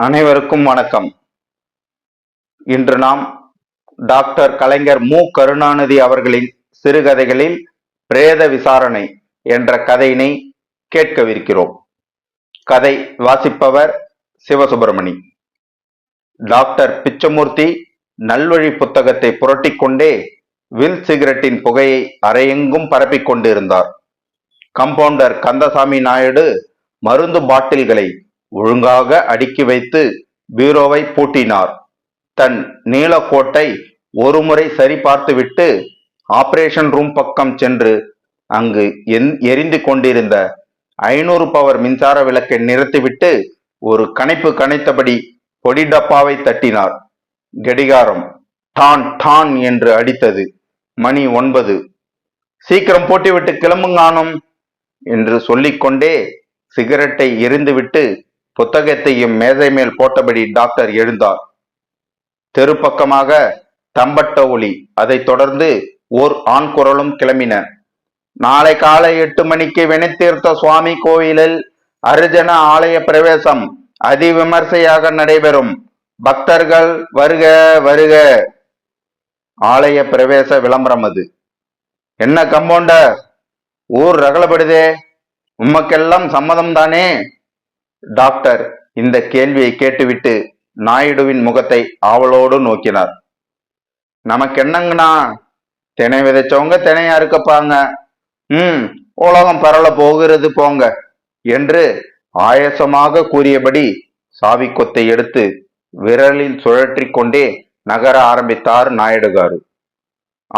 அனைவருக்கும் வணக்கம். இன்று நாம் டாக்டர் கலைஞர் மு. கருணாநிதி அவர்களின் சிறுகதைகளில் பிரேத விசாரணை என்ற கதையினை கேட்கவிருக்கிறோம். கதை வாசிப்பவர் சிவசுப்பிரமணி டாக்டர் பிச்சமூர்த்தி நல்வழி புத்தகத்தை புரட்டிக்கொண்டே வில் சிகரெட்டின் புகையை அரையெங்கும் பரப்பிக் கொண்டிருந்தார். கம்பவுண்டர் கந்தசாமி நாயுடு மருந்து பாட்டில்களை ஒழுங்காக அடுக்கி வைத்து பீரோவை பூட்டினார். தன் நீலக்கோட்டை ஒருமுறை சரி பார்த்துவிட்டு ஆபரேஷன் ரூம் பக்கம் சென்று அங்கு எரிந்து கொண்டிருந்த ஐநூறு பவர் மின்சார விளக்கை நிறுத்திவிட்டு ஒரு கணைப்பு கணைத்தபடி பொடி டப்பாவை தட்டினார். கடிகாரம் டான் டான் என்று அடித்தது. மணி ஒன்பது. சீக்கிரம் போட்டுவிட்டு கிளம்புங்கானும் என்று சொல்லிக்கொண்டே சிகரெட்டை எரிந்துவிட்டு புத்தகத்தையும் மேஜை மேல் போட்டபடி டாக்டர் எழுந்தார். தெரு பக்கமாக தம்பட்ட ஒளி. அதைத் தொடர்ந்து ஓர் ஆண் குரலும் கிளம்பின. நாளை காலை எட்டு மணிக்கு வினைத்தீர்த்த சுவாமி கோயிலில் அரிஜன ஆலய பிரவேசம் அதிவிமர்சையாக நடைபெறும். பக்தர்கள் வருக வருக. ஆலய பிரவேச விளம்பரம் அது. என்ன கம்பவுண்டர்? ஊர் ரகலப்படுதே. உமக்கெல்லாம் சம்மதம் தானே? டாக்டர் இந்த கேள்வியை கேட்டுவிட்டு நாயுடுவின் முகத்தை ஆவலோடு நோக்கினார். நமக்கு என்னங்கண்ணா தினை விதைச்சவங்க தினையா இருக்கப்பாங்க. ம் உலகம் பரவல போகிறது போங்க என்று ஆயசமாக கூறியபடி சாவிக்கொத்தை எடுத்து விரலில் சுழற்றி கொண்டே நகர ஆரம்பித்தார் நாயுடுகாரு.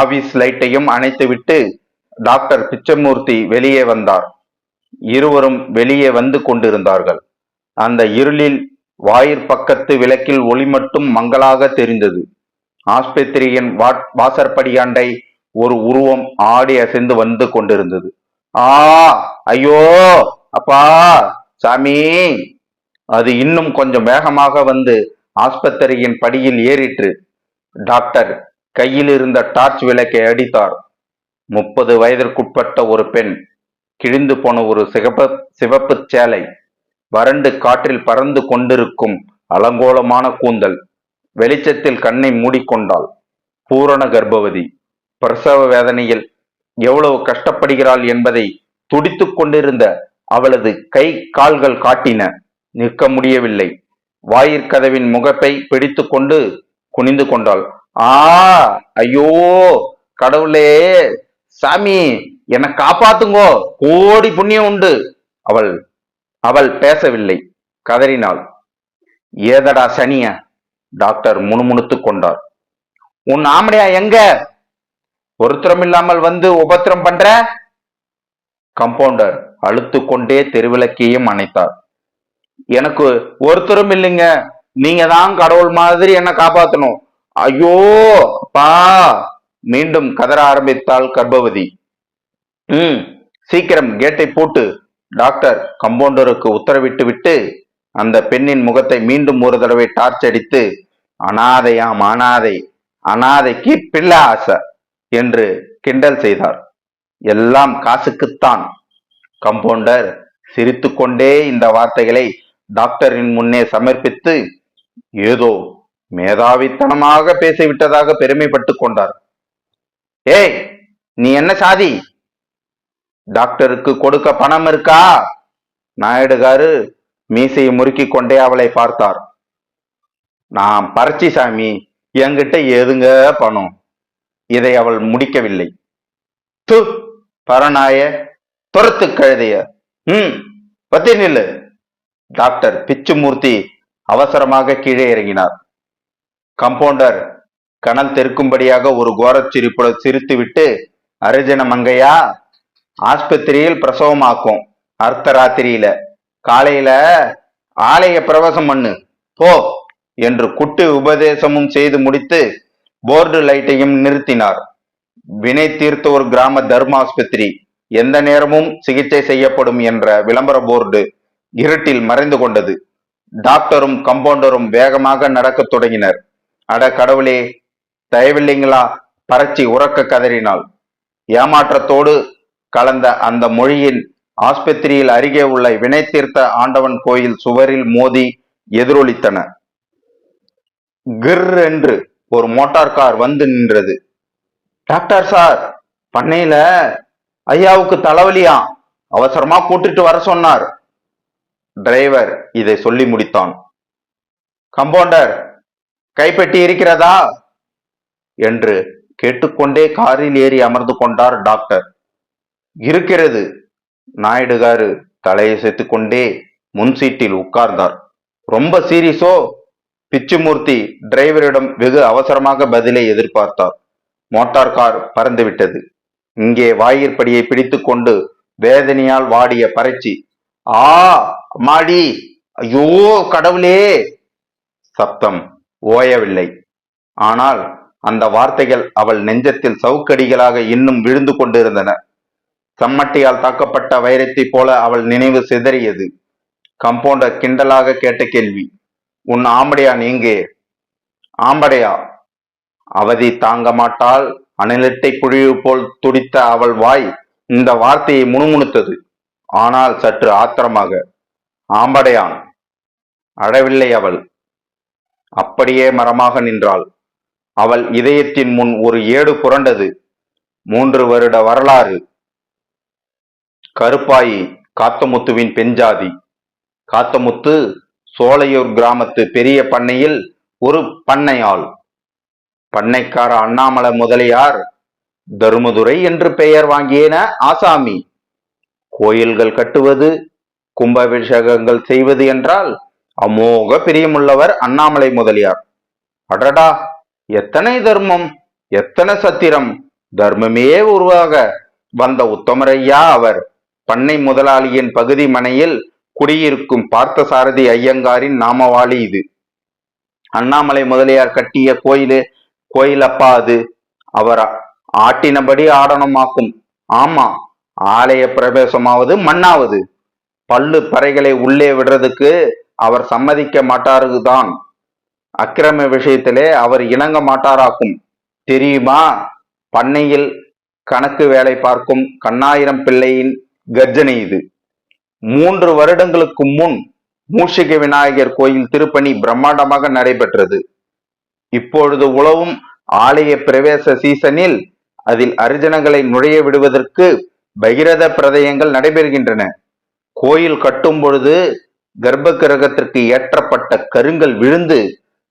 ஆபீஸ் லைட்டையும் அணைத்துவிட்டு டாக்டர் பிச்சமூர்த்தி வெளியே வந்தார். இருவரும் வெளியே வந்து கொண்டிருந்தார்கள். அந்த இருளில் வாயிற் பக்கத்து விளக்கில் ஒளி மட்டும் மங்கலாக தெரிந்தது. ஆஸ்பத்திரியின் வா- வாசற்படியாண்டை ஒரு உருவம் ஆடி அசைந்து வந்து கொண்டிருந்தது. ஆ ஐயோ அப்பா சாமி. அது இன்னும் கொஞ்சம் வேகமாக வந்து ஆஸ்பத்திரியின் படியில் ஏறிற்று. டாக்டர் கையில் இருந்த டார்ச் விளக்கை அடித்தார். முப்பது வயதிற்குட்பட்ட ஒரு பெண் கிழிந்து போன ஒரு சிகப்பு சிவப்பு சேலை வறண்டு காற்றில் பறந்து கொண்டிருக்கும் அலங்கோலமான கூந்தல். வெளிச்சத்தில் கண்ணை மூடிக்கொண்டாள். பூரண கர்ப்பவதி. பிரசவ வேதனையில் எவ்வளவு கஷ்டப்படுகிறாள் என்பதை துடித்து கொண்டிருந்த அவளது கை கால்கள் காட்டின. நிற்க முடியவில்லை. வாயிற்கதவின் முகப்பை பிடித்துக்கொண்டு குனிந்து கொண்டாள். ஆ ஐயோ கடவுளே சாமி என்னை காப்பாத்துங்கோ. கோடி புண்ணியம் உண்டு. அவள் அவள் பேசவில்லை. கதறினாள். ஏதடா சனிய? டாக்டர் முணுமுணுத்து கொண்டார். உன் ஆமடையா எங்க? ஒருத்தரம் இல்லாமல் வந்து உபத்திரம் பண்ற? கம்பவுண்டர் அழுத்து கொண்டே தெருவிளக்கையும் அணைத்தார். எனக்கு ஒருத்தரும் இல்லைங்க. நீங்க தான் கடவுள் மாதிரி என்ன காப்பாத்தணும். ஐயோ பா. மீண்டும் கதற ஆரம்பித்தாள் கர்ப்பவதி. ம் சீக்கிரம் கேட்டை போட்டு டாக்டர் கம்பவுண்டருக்கு உத்தரவிட்டு விட்டு அந்த பெண்ணின் முகத்தை மீண்டும் ஒரு தடவை டார்ச் அடித்து அனாதையாம் அனாதை அனாதைக்கு பிள்ளை ஆசை என்று கிண்டல் செய்தார். எல்லாம் காசுக்குத்தான். கம்பவுண்டர் சிரித்துக்கொண்டே இந்த வார்த்தைகளை டாக்டரின் முன்னே சமர்ப்பித்து ஏதோ மேதாவித்தனமாக பேசிவிட்டதாக பெருமைப்பட்டு கொண்டார். ஏய் நீ என்ன சாதி? டாக்டருக்கு கொடுக்க பணம் இருக்கா? நாயுடுகாரு மீசையை முறுக்கி கொண்டே அவளை பார்த்தார். நான் பறச்சி சாமி என்கிட்ட ஏதுங்க பணம்? இதை அவள் முடிக்கவில்லை. து பரநாய துரத்து கழுதைய. ம் பத்தி நில்லு. டாக்டர் பிச்சுமூர்த்தி அவசரமாக கீழே இறங்கினார். கம்பவுண்டர் கனல் தெருக்கும்படியாக ஒரு கோரச் சிரிப்புடன் சிரித்துவிட்டு அரிஜன மங்கையா ஆஸ்பத்திரியில் பிரசவமாக்கும். அர்த்த ராத்திரியில. காலையில ஆலய பிரவேசம் பண்ணு. போ என்று குட்டு உபதேசமும் செய்து முடித்து போர்டு லைட்டையும் நிறுத்தினார். வினை தீர்த்த ஒரு கிராம தர்ம ஆஸ்பத்திரி எந்த நேரமும் சிகிச்சை செய்யப்படும் என்ற விளம்பர போர்டு இருட்டில் மறைந்து கொண்டது. டாக்டரும் கம்பவுண்டரும் வேகமாக நடக்கத் தொடங்கினர். அட கடவுளே தயவில்லைங்களா? பறச்சி உறக்க கதறினாள். ஏமாற்றத்தோடு கலந்த அந்த மொழியின் ஆஸ்பத்திரியில் அருகே உள்ள வினை தீர்த்த ஆண்டவன் கோயில் சுவரில் மோதி எதிரொலித்தன. கிர் என்று ஒரு மோட்டார் கார் வந்து நின்றது. டாக்டர் சார் பண்ணையில ஐயாவுக்கு தலைவலியா? அவசரமா கூட்டிட்டு வர சொன்னார். டிரைவர் இதை சொல்லி முடித்தான். கம்பவுண்டர் கைப்பெட்டி இருக்கிறதா? என்று கேட்டுக்கொண்டே காரில் ஏறி அமர்ந்து கொண்டார் டாக்டர். இருக்கிறது. நாயுடுகாரு தலையசைத்து கொண்டே முன் சீட்டில் உட்கார்ந்தார். ரொம்ப சீரியஸோ? பிச்சுமூர்த்தி டிரைவரிடம் வெகு அவசரமாக பதிலை எதிர்பார்த்தார். மோட்டார் கார் பறந்துவிட்டது. இங்கே வாயிற்படியை பிடித்து கொண்டு வேதனையால் வாடிய பறைச்சி ஆ மாடி ஐயோ கடவுளே! சப்தம் ஓயவில்லை. ஆனால் அந்த வார்த்தைகள் அவள் நெஞ்சத்தில் சவுக்கடிகளாக இன்னும் விழுந்து கொண்டிருந்தன. சம்மட்டியால் தாக்கப்பட்ட வைரத்தைப் போல அவள் நினைவு சிதறியது. கம்பவுண்டர் கிண்டலாக கேட்ட கேள்வி உன் ஆம்படையா நீங்கே? ஆம்படையா. அவதி தாங்க மாட்டால் அணிலட்டை புழிவு போல் துடித்த அவள் வாய் இந்த வார்த்தையை முணுமுணுத்தது. ஆனால் சற்று ஆத்திரமாக ஆம்படையான் அழவில்லை அவள். அப்படியே மரமாக நின்றாள். அவள் இதயத்தின் முன் ஒரு ஏடு புரண்டது. மூன்று வருட வரலாறு கருப்பாயி காத்தமுத்துவின் பெண்ஜாதி. காத்தமுத்து சோலையூர் கிராமத்து பெரிய பண்ணையில் ஒரு பண்ணையாள். பண்ணைக்கார அண்ணாமலை முதலியார் தருமதுரை என்று பெயர் வாங்கியன ஆசாமி. கோயில்கள் கட்டுவது கும்பாபிஷேகங்கள் செய்வது என்றால் அமோக பிரியமுள்ளவர் அண்ணாமலை முதலியார். அடடா எத்தனை தர்மம் எத்தனை சத்திரம் தர்மமே உருவாக வந்த உத்தமரையா அவர். பண்ணை முதலாளியின் பகுதி மனையில் குடியிருக்கும் பார்த்தசாரதி ஐயங்காரின் நாமவாளி இது. அண்ணாமலை முதலியார் கட்டிய கோயிலு கோயில் அப்பா அது. அவர் ஆட்டினபடி ஆடனமாக்கும் ஆமா ஆலய பிரவேசமாவது மண்ணாவது. பல்லு பறைகளை உள்ளே விடுறதுக்கு அவர் சம்மதிக்க மாட்டாருதான் அக்கிரம விஷயத்திலே அவர் இணங்க மாட்டாராக்கும். தெரியுமா? பண்ணையில் கணக்கு வேலை பார்க்கும் கண்ணாயிரம் பிள்ளையின் கர்ஜனை இது. மூன்று வருடங்களுக்கு முன் மூஷிக விநாயகர் கோயில் திருப்பணி பிரம்மாண்டமாக நடைபெற்றது. இப்பொழுது உழவும் ஆலய பிரவேச சீசனில் அதில் அரிஜனங்களை நுழைய விடுவதற்கு பகிரத பிரதயங்கள் நடைபெறுகின்றன. கோயில் கட்டும் பொழுது கர்ப்ப கிரகத்திற்கு ஏற்றப்பட்ட கருங்கல் விழுந்து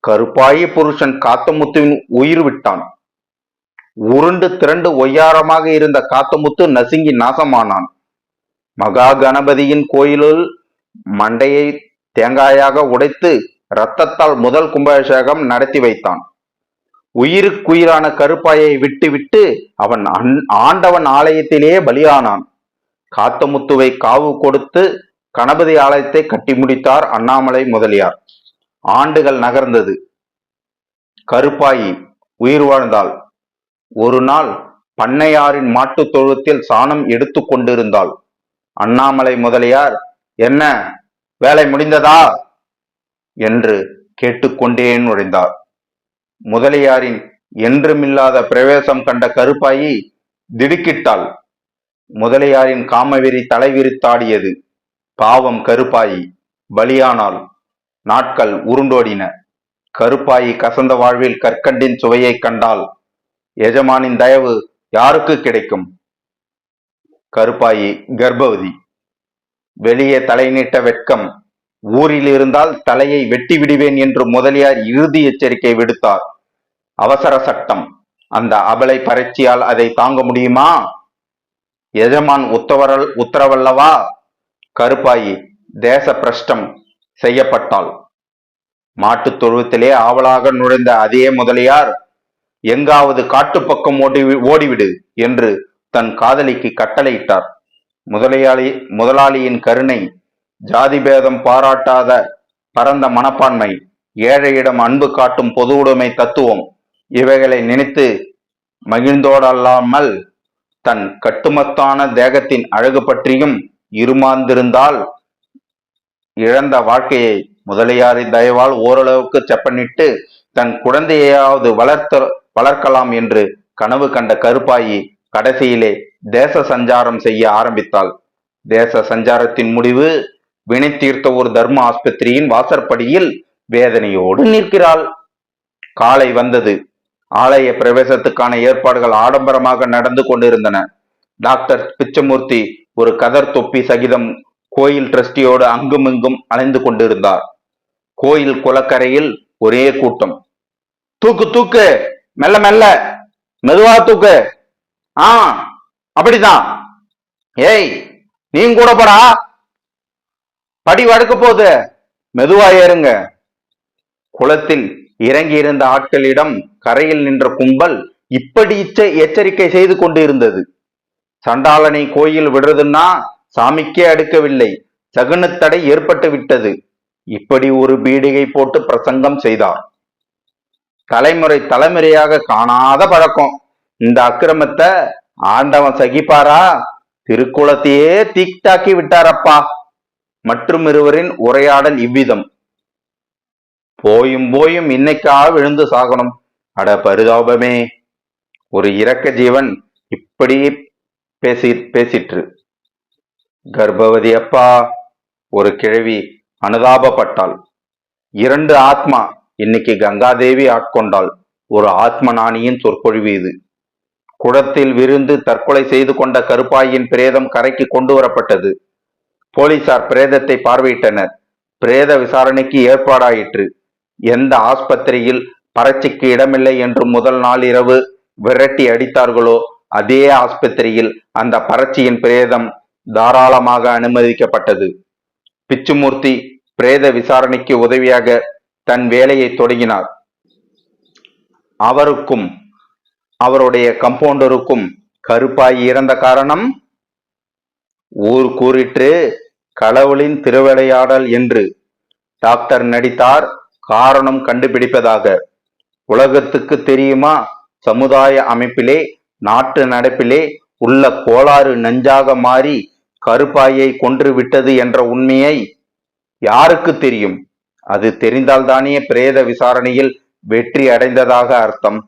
கருப்பாய புருஷன் காத்தமுத்துவின் உயிர் விட்டான். உருண்டு திரண்டு ஒய்யாரமாக இருந்த காத்தமுத்து நசுங்கி நாசமானான். மகா கணபதியின் கோயிலில் மண்டையை தேங்காயாக உடைத்து இரத்தத்தால் முதல் கும்பாபிஷேகம் நடத்தி வைத்தான். உயிருக்குயிரான கருப்பாயை விட்டுவிட்டு அவன் அன்- ஆண்டவன் ஆலயத்திலேயே பலியானான். காத்தமுத்துவை காவு கொடுத்து கணபதி ஆலயத்தை கட்டி முடித்தார் அண்ணாமலை முதலியார். ஆண்டுகள் நகர்ந்தது. கருப்பாயி உயிர் வாழ்ந்தாள். ஒரு நாள் பண்ணையாரின் மாட்டுத் தொழுவத்தில் சாணம் எடுத்து கொண்டிருந்தாள். அண்ணாமலை முதலியார் என்ன வேலை முடிந்ததா? என்று கேட்டுக்கொண்டே நுழைந்தார். முதலியாரின் என்றுமில்லாத பிரவேசம் கண்ட கருப்பாயி திடுக்கிட்டாள். முதலியாரின் காமவெறி தலைவிரித்தாடியது பாவம் கருப்பாயி பலியானால் நாட்கள் உருண்டோடின. கருப்பாயி கசந்த வாழ்வில் கற்கண்டின் சுவையை கண்டால் எஜமானின் தயவு யாருக்கு கிடைக்கும்? கருப்பாயி கர்ப்பவதி. வெளியே தலை நீட்ட வெட்கம். ஊரில் இருந்தால் தலையை வெட்டி விடுவேன் என்று முதலியார் இறுதி எச்சரிக்கை விடுத்தார். அவசர சட்டம். அந்த அபலை பரட்சியால் அதை தாங்க முடியுமா? எஜமான் உத்தவரல் உத்தரவல்லவா? கருப்பாயி தேச பிரஷ்டம் செய்யப்பட்டாள். மாட்டுத் தொழுவத்திலே ஆவலாக நுழைந்த அதே முதலியார் எங்காவது காட்டுப்பக்கம் ஓடி ஓடிவிடு என்று தன் காதலிக்கு கட்டளையிட்டார். முதலியாளி முதலாளியின் கருணை ஜாதி பேதம் பாராட்டாத பரந்த மனப்பான்மை ஏழையிடம் அன்பு காட்டும் பொது உடைமை தத்துவம் இவைகளை நினைத்து மகிழ்ந்தோடல்லாமல் தன் கட்டுமத்தான தேகத்தின் அழகு பற்றியும் இருமாந்திருந்தால் இழந்த வாழ்க்கையை முதலியாரின் தயவால் ஓரளவுக்கு செப்பனிட்டு தன் குழந்தையாவது வளர்த்த வளர்க்கலாம் என்று கனவு கண்ட கருப்பாயி கடைசியிலே தேச சஞ்சாரம் செய்ய ஆரம்பித்தாள். தேச சஞ்சாரத்தின் முடிவு வினை தீர்த்த ஒரு தர்ம ஆஸ்பத்திரியின் வாசற்படியில் வேதனையோடு நிற்கிறாள். காலை வந்தது. ஆலய பிரவேசத்துக்கான ஏற்பாடுகள் ஆடம்பரமாக நடந்து கொண்டிருந்தன. டாக்டர் பிச்சமூர்த்தி ஒரு கதர் தொப்பி சகிதம் கோயில் டிரஸ்டியோடு அங்குமிங்கும் அலைந்து கொண்டிருந்தார். கோயில் குளக்கரையில் ஒரே கூட்டம். தூக்கு தூக்கு! மெல்ல மெல்ல! மெதுவா தூக்கு! ஆ அப்படிதான் ஏய் நீ கூட போடா. படி வடுக்க போது. மெதுவா ஏறுங்க. குளத்தில் இறங்கி இருந்த ஆட்களிடம் கரையில் நின்ற கும்பல் இப்படி இச்ச- எச்சரிக்கை செய்து கொண்டு இருந்தது. சண்டாளனை கோயில் விடுறதுன்னா சாமிக்கே அடுக்கவில்லை. சகுனத்தடை ஏற்பட்டு விட்டது. இப்படி ஒரு பீடிகை போட்டு பிரசங்கம் செய்தார். தலைமுறை தலைமுறையாக காணாத பழக்கம். இந்த அக்கிரமத்தை ஆண்டவன் சகிப்பாரா? திருக்குளத்தையே தீக்தாக்கி விட்டாரப்பா. மற்றும் இருவரின் உரையாடல் இவ்விதம். போயும் போயும் இன்னைக்கா விழுந்து சாகணும். அட பரிதாபமே. ஒரு இரக்க ஜீவன் இப்படியே பேசி பேசிற்று. கர்ப்பவதி அப்பா ஒரு கிழவி அனுதாபப்பட்டாள். இரண்டு ஆத்மா இன்னைக்கு கங்காதேவி ஆட்கொண்டாள். ஒரு ஆத்ம நாணியின் சொற்பொழிவு இது. குடத்தில் விருந்து தற்கொலை செய்து கொண்ட கருப்பாயின் பிரேதம் கரைக்கு கொண்டு வரப்பட்டது போலீசார் பிரேதத்தை பார்வையிட்டனர். பிரேத விசாரணைக்கு ஏற்பாடாயிற்று. எந்த ஆஸ்பத்திரியில் பறட்சிக்கு இடமில்லை என்று முதல் நாள் இரவு விரட்டி அடித்தார்களோ அதே ஆஸ்பத்திரியில் அந்த பறட்சியின் பிரேதம் தாராளமாக அனுமதிக்கப்பட்டது. பிச்சுமூர்த்தி பிரேத விசாரணைக்கு உதவியாக தன் வேலையை தொடங்கினார். அவருக்கும் அவருடைய கம்பவுண்டருக்கும் கருப்பாய் இறந்த காரணம் ஊர் கூறிற்று கடவுளின் திருவிளையாடல் என்று டாக்டர் நடித்தார். காரணம் கண்டுபிடிப்பதாக. உலகத்துக்கு தெரியுமா? சமுதாய அமைப்பிலே நாட்டு நடப்பிலே உள்ள கோளாறு நஞ்சாக மாறி கருப்பாயை கொன்று விட்டது என்ற உண்மையை யாருக்கு தெரியும்? அது தெரிந்தால்தானே பிரேத விசாரணையில் வெற்றி அடைந்ததாக அர்த்தம்.